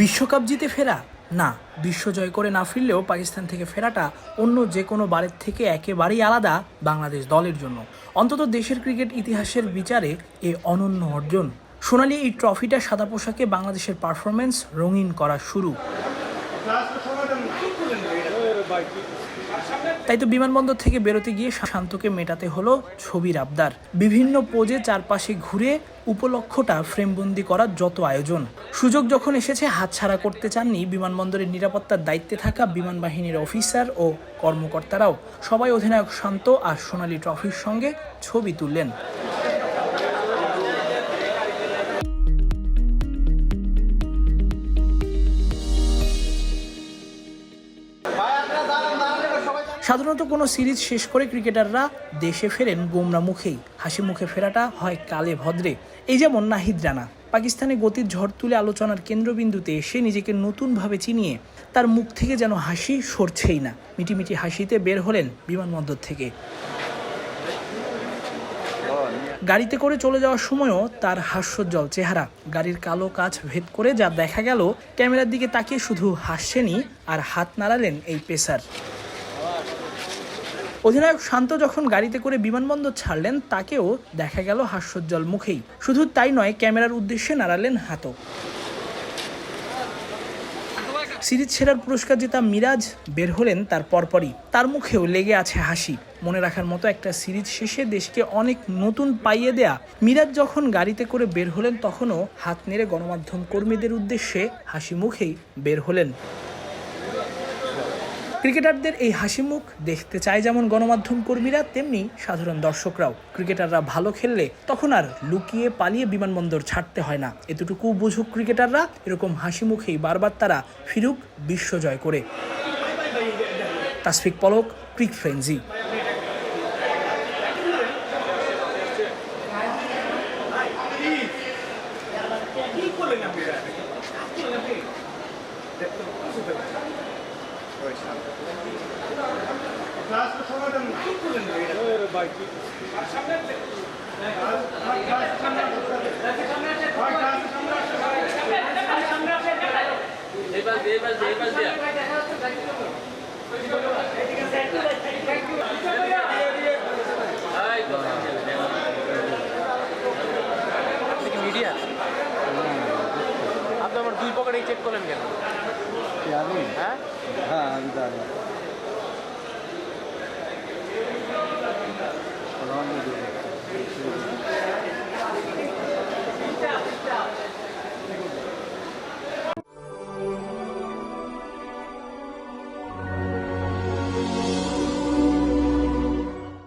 বিশ্বকাপ জিতে ফেরা? না, বিশ্ব জয় করে না ফিরলেও পাকিস্তান থেকে ফেরাটা অন্য যে কোনো বারের থেকে একেবারেই আলাদা বাংলাদেশ দলের জন্য। অন্তত দেশের ক্রিকেট ইতিহাসের বিচারে এ অনন্য অর্জন। সোনালি এই ট্রফিটা সাদা পোশাকে বাংলাদেশের পারফরমেন্স রঙিন করা শুরু। তাই তো বিমানবন্দর থেকে বেরোতে গিয়ে শান্তকে মেটাতে হলো ছবির আবদার। বিভিন্ন পোজে চারপাশে ঘুরে উপলক্ষটা ফ্রেমবন্দি করার যত আয়োজন। সুযোগ যখন এসেছে, হাতছাড়া করতে চাননি বিমানবন্দরের নিরাপত্তার দায়িত্বে থাকা বিমান বাহিনীর অফিসার ও কর্মকর্তারাও। সবাই অধিনায়ক শান্ত আর সোনালী ট্রফির সঙ্গে ছবি তুললেন। সাধারণত কোনো সিরিজ শেষ করে ক্রিকেটাররা দেশে ফেরেন গোমরা মুখেই। হাসি মুখে ফেরাটা হয় কালে ভদ্রে। এই যেমন নাহিদ রানা, পাকিস্তানে গতির ঝড় তুলে আলোচনার কেন্দ্রবিন্দুতে এসে নিজেকে নতুনভাবে চিনিয়ে তার মুখ থেকে যেন হাসি সরছেই না। মিটিমিটি হাসিতে বের হলেন বিমানবন্দর থেকে। গাড়িতে করে চলে যাওয়ার সময়ও তার হাস্যোজ্জ্বল চেহারা। গাড়ির কালো কাচ ভেদ করে যা দেখা গেল, ক্যামেরার দিকে তাকিয়ে শুধু হাসছেনই আর হাত নাড়ালেন এই পেসার। অধিনায়ক শান্ত যখন গাড়িতে করে বিমানবন্দর ছাড়লেন, তাকেও দেখা গেল হাস্যোজ্জ্বল মুখেই। শুধু তাই নয়, ক্যামেরার উদ্দেশ্যে নাড়ালেন হাতও। সিরিজ সেরার পুরস্কার জেতা মিরাজ বের হলেন তার পরপরই। তার মুখেও লেগে আছে হাসি। মনে রাখার মতো একটা সিরিজ শেষে দেশকে অনেক নতুন পাইয়ে দেয়া। মিরাজ যখন গাড়িতে করে বের হলেন, তখনও হাত নেড়ে গণমাধ্যম কর্মীদের উদ্দেশ্যে হাসি মুখেই বের হলেন। ক্রিকেটারদের এই হাসি মুখ দেখতে চায় যেমন গণমাধ্যম কর্মীরা, তেমনি সাধারণ দর্শকরাও। ক্রিকেটাররা ভালো খেললে তখন আর লুকিয়ে পালিয়ে বিমানবন্দর ছাড়তে হয় না। এতটুকু বুঝুক ক্রিকেটাররা, এরকম হাসি মুখেই বারবার তারা ফিরুক বিশ্বজয় করে। তাসফিক পলক, ক্রিক ফ্রেন্সি আপনি আমার দুই পকেটে চেক করলেন কেন? Yani. Ha? Ha bir daha.